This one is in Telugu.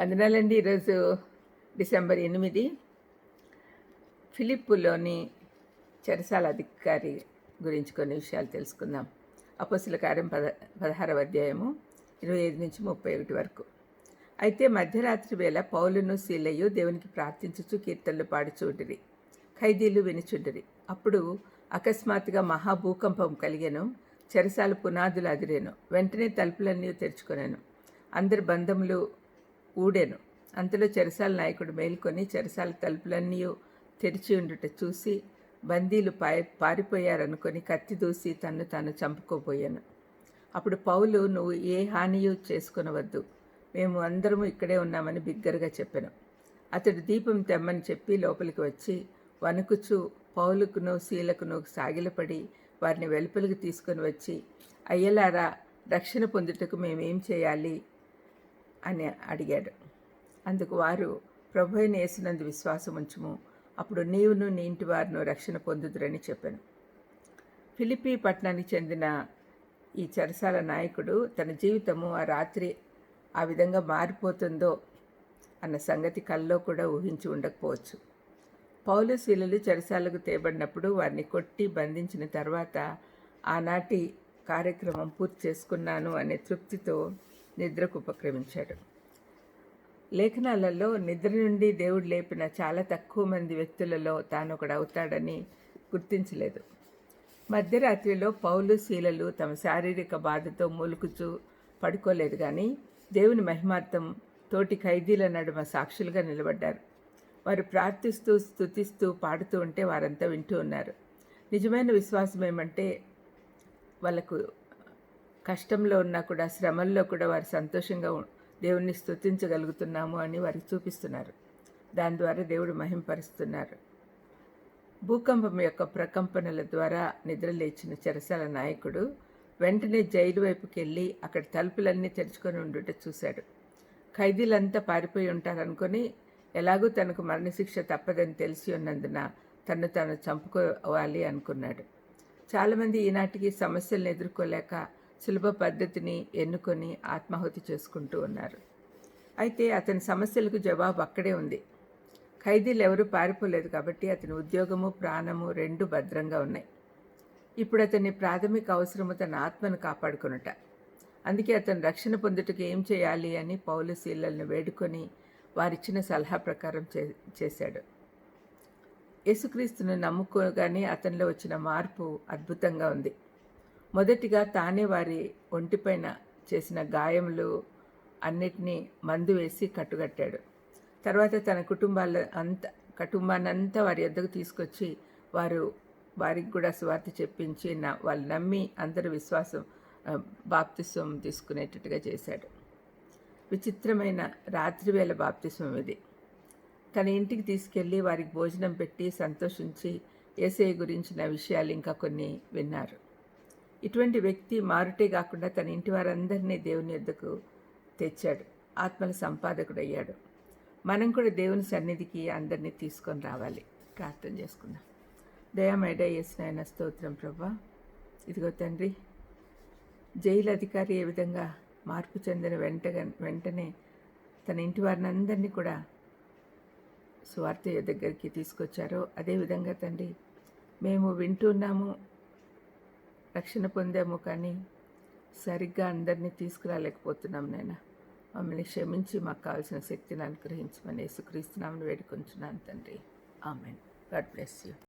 వందనాలండి ఈరోజు డిసెంబర్ ఎనిమిది. ఫిలిప్పులోని చెరసాల అధికారి గురించి కొన్ని విషయాలు తెలుసుకుందాం. అపస్సుల కార్యం పద పదహారవ అధ్యాయము ఇరవై ఐదు నుంచి ముప్పై ఒకటి వరకు. అయితే మధ్యరాత్రి వేళ పౌలును శీలయ్యు దేవునికి ప్రార్థించుచు కీర్తనలు పాడుచుండిరి ఖైదీలు వినుచుండిరి అప్పుడు అకస్మాత్తుగా మహాభూకంపం కలిగాను చెరసాల పునాదులు అదిరేను. వెంటనే తలుపులన్నీ తెరుచుకున్నాను అందరి బంధములు ఊడెను. అంతలో చెరసాల నాయకుడు మేల్కొని చెరసాల తలుపులన్నీ తెరిచి ఉండుట చూసి బందీలు పారి పారిపోయారనుకొని కత్తి దూసి తన్ను తాను చంపుకోబోయాను. అప్పుడు పౌలు నువ్వు ఏ హానియు చేసుకునవద్దు. మేము అందరము ఇక్కడే ఉన్నామని బిగ్గరగా చెప్పాను. అతడు దీపం తెమ్మని చెప్పి లోపలికి వచ్చి వణుకుచు పౌలుకును శీలకును సాగిలపడి వారిని వెలుపలికి తీసుకొని వచ్చి అయ్యలారా రక్షణ పొందుటకు మేమేం చేయాలి? అని అడిగాడు. అందుకు వారు ప్రభు నేసినందు విశ్వాసం ఉంచుము. అప్పుడు నీవును నీ ఇంటి వారిను రక్షణ పొందుదురని చెప్పాను. ఫిలిపీ పట్టణానికి చెందిన ఈ చెరసాల నాయకుడు తన జీవితము ఆ రాత్రి ఆ విధంగా మారిపోతుందో అన్న సంగతి కల్లో కూడా ఊహించి ఉండకపోవచ్చు. పౌలు శీలలు చెరసాలకు తేబడినప్పుడు వారిని కొట్టి బంధించిన తర్వాత ఆనాటి కార్యక్రమం పూర్తి చేసుకున్నాను అనే తృప్తితో నిద్రకు ఉపక్రమించాడు. లేఖనాలలో నిద్ర నుండి దేవుడు లేపిన చాలా తక్కువ మంది వ్యక్తులలో తాను ఒకడవుతాడని గుర్తించలేదు. మధ్యరాత్రిలో పౌలు శీలలు తమ శారీరక బాధతో మూలుకుచూ పడుకోలేదు కానీ దేవుని మహిమార్థం తోటి ఖైదీల నడుమ సాక్షులుగా నిలబడ్డారు. వారు ప్రార్థిస్తూ స్థుతిస్తూ పాడుతూ ఉంటే వారంతా వింటూ ఉన్నారు. నిజమైన విశ్వాసం ఏమంటే వాళ్ళకు కష్టంలో ఉన్నా కూడా శ్రమల్లో కూడా వారు సంతోషంగా దేవుణ్ణి స్తుతించగలుగుతున్నాము అని వారికి చూపిస్తున్నారు. దాని ద్వారా దేవుడు మహింపరుస్తున్నారు. భూకంపం యొక్క ప్రకంపనల ద్వారా నిద్రలేచిన చెరసాల నాయకుడు వెంటనే జైలు వైపుకి వెళ్ళి అక్కడ తలుపులన్నీ తెరుచుకొని ఉండుట చూశాడు. ఖైదీలంతా పారిపోయి ఉంటారనుకొని ఎలాగూ తనకు మరణశిక్ష తప్పదని తెలిసి ఉన్నందున తను తాను చంపుకోవాలి అనుకున్నాడు. చాలామంది ఈనాటికి సమస్యలను ఎదుర్కోలేక సులభ పద్ధతిని ఎన్నుకొని ఆత్మాహుతి చేసుకుంటూ ఉన్నారు. అయితే అతని సమస్యలకు జవాబు అక్కడే ఉంది. ఖైదీలు ఎవరూ పారిపోలేదు కాబట్టి అతని ఉద్యోగము ప్రాణము రెండు భద్రంగా ఉన్నాయి. ఇప్పుడు అతని ప్రాథమిక అవసరము తన ఆత్మను కాపాడుకొనుట. అందుకే అతను రక్షణ పొందుటకు ఏం చేయాలి అని పౌలు శీలలను వేడుకొని వారిచ్చిన సలహా ప్రకారం చే చేశాడు. యేసుక్రీస్తును నమ్ముకోగానే అతనిలో వచ్చిన మార్పు అద్భుతంగా ఉంది. మొదటిగా తానే వారి ఒంటిపైన చేసిన గాయములు అన్నిటినీ మందు వేసి కట్టుగట్టాడు తర్వాత తన కుటుంబాల అంత కుటుంబాన్నంతా వారి యొద్దకు తీసుకొచ్చి వారు వారికి కూడా స్వార్థ చెప్పించి నా వాళ్ళు నమ్మి అందరూ విశ్వాసం బాప్తిస్వం తీసుకునేటట్టుగా చేశాడు. విచిత్రమైన రాత్రివేళ బాప్తిస్వం ఇది. తన ఇంటికి తీసుకెళ్ళి వారికి భోజనం పెట్టి సంతోషించి ఏసఐ గురించిన విషయాలు ఇంకా కొన్ని విన్నారు. ఇటువంటి వ్యక్తి మారుటే కాకుండా తన ఇంటి వారందరినీ దేవుని యొద్దకు తెచ్చాడు. ఆత్మల సంపాదకుడయ్యాడు. మనం కూడా దేవుని సన్నిధికి అందరినీ తీసుకొని రావాలి. ప్రార్థన చేసుకుందాం. దయామేడ నాయన స్తోత్రం ప్రభా. ఇదిగో తండ్రి జైలు అధికారి ఏ విధంగా మార్పు చెందిన వెంట వెంటనే తన ఇంటి వారిని అందరినీ కూడా స్వార్థ దగ్గరికి తీసుకొచ్చారో అదేవిధంగా తండ్రి మేము వింటున్నాము రక్షణ పొందాము కానీ సరిగ్గా అందరినీ తీసుకురాలేకపోతున్నాం నేను మమ్మల్ని క్షమించి మాకు కావాల్సిన శక్తిని అనుగ్రహించమని యేసుక్రీస్తున్నామని వేడుకొంచున్నాను తండ్రి. ఆమెన్. God bless you.